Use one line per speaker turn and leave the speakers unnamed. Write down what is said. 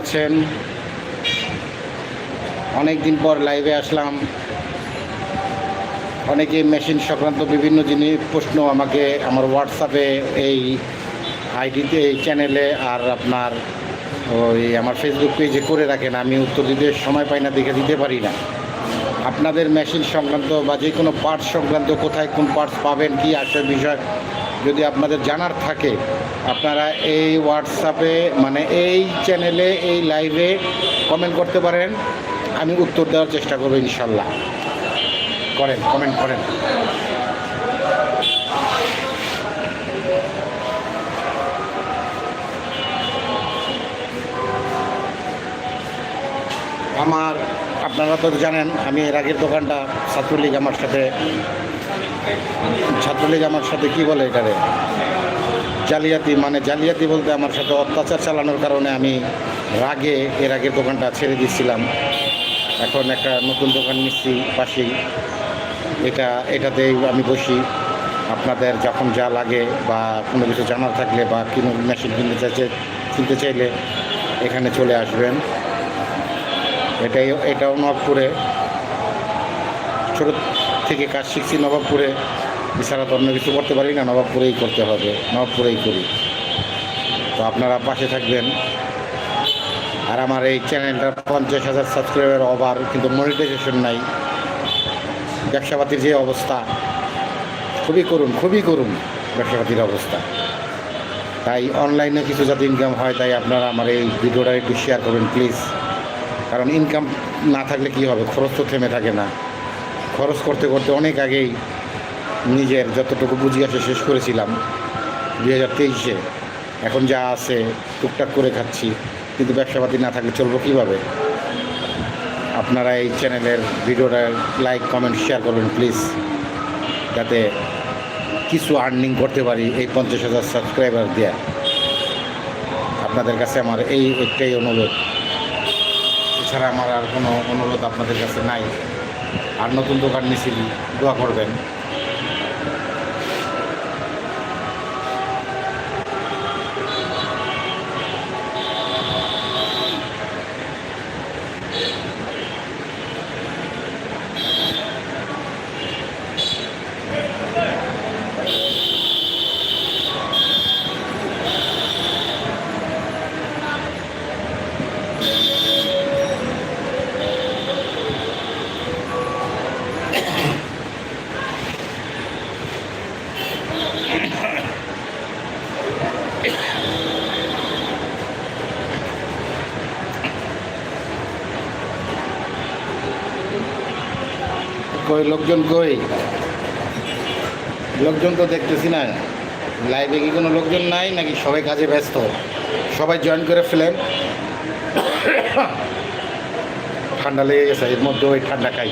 আছেন। অনেক দিন পর লাইভে আসলাম। অনেকে মেশিন সংক্রান্ত বিভিন্ন জিনিস, প্রশ্ন আমাকে আমার হোয়াটসঅ্যাপে এই আইডিতে এই চ্যানেলে আর আপনার ওই আমার ফেসবুক পেজে করে রাখেন। আমি উত্তর দিতে সময় পাই না, দেখে দিতে পারি না। আপনাদের মেশিন সংক্রান্ত বা যে কোনো পার্টস সংক্রান্ত কোথায় কোন পার্টস পাবেন, কি আসে বিষয় যদি আপনাদের জানার থাকে আপনারা এই হোয়াটসঅ্যাপে মানে এই চ্যানেলে এই লাইভে কমেন্ট করতে পারেন। আমি উত্তর দেওয়ার চেষ্টা করব ইনশাল্লাহ। করেন কমেন্ট করেন। আমার, আপনারা তো জানেন, আমি এর আগের দোকানটা ছাত্রলীগ আমার সাথে, ছাত্রলীগ আমার সাথে কি বলে এটারে? জালিয়াতি মানে জালিয়াতি বলতে আমার সাথে অত্যাচার চালানোর কারণে আমি রাগে এর আগের দোকানটা ছেড়ে দিচ্ছিলাম এখন একটা নতুন দোকান নিচ্ছি পাশেই। এটা, এটাতেই আমি বসি। আপনাদের যখন যা লাগে বা কোনো কিছু জানার থাকলে বা কোনো, মেশিন কিনতে চাইছে, কিনতে চাইলে এখানে চলে আসবেন। এটাই, এটাও নবাবপুরে ছোটো থেকে কাজ শিখছি নবাবপুরে এছাড়া তো অন্য কিছু করতে পারি না, নবাবপুরেই করতে হবে, নবাবপুরেই করি। তো আপনারা পাশে থাকবেন। আর আমার এই চ্যানেলটা পঞ্চাশ হাজার সাবস্ক্রাইবার ওভার কিন্তু মনিটাইজেশন নাই। ব্যবসাপাতির যে অবস্থা, খুবই করুন খুবই করুন ব্যবসাপাতির অবস্থা। তাই অনলাইনে কিছু যাতে ইনকাম হয়, তাই আপনারা আমার এই ভিডিওটা একটু শেয়ার করবেন প্লিজ কারণ ইনকাম না থাকলে কি হবে? খরচ তো থেমে থাকে না। খরচ করতে করতে অনেক আগেই নিজের যতটুকু বুঝি আসে শেষ করেছিলাম। দুই হাজার তেইশে। এখন যা আছে, টুকটাক করে খাচ্ছি। কিন্তু ব্যবসাপাতি না থাকলে চলবো কীভাবে? আপনারা এই চ্যানেলের ভিডিওটা লাইক কমেন্ট শেয়ার করবেন প্লিজ যাতে কিছু আর্নিং করতে পারি এই পঞ্চাশ হাজার সাবস্ক্রাইবার দেওয়া আপনাদের কাছে আমার এই একটাই অনুরোধ। এছাড়া আমার আর কোনো অনুরোধ আপনাদের কাছে নাই। আর নতুন দোকান নিছি দোয়া করবেন। কই, লোকজন কই? লোকজন তো দেখতেছি না। লাইভে কি কোনো লোকজন নাই, নাকি সবাই কাজে ব্যস্ত? সবাই জয়েন করে ফেলেন। ঠান্ডা লেগে গেছে, এর মধ্যে ওই ঠান্ডা খাই।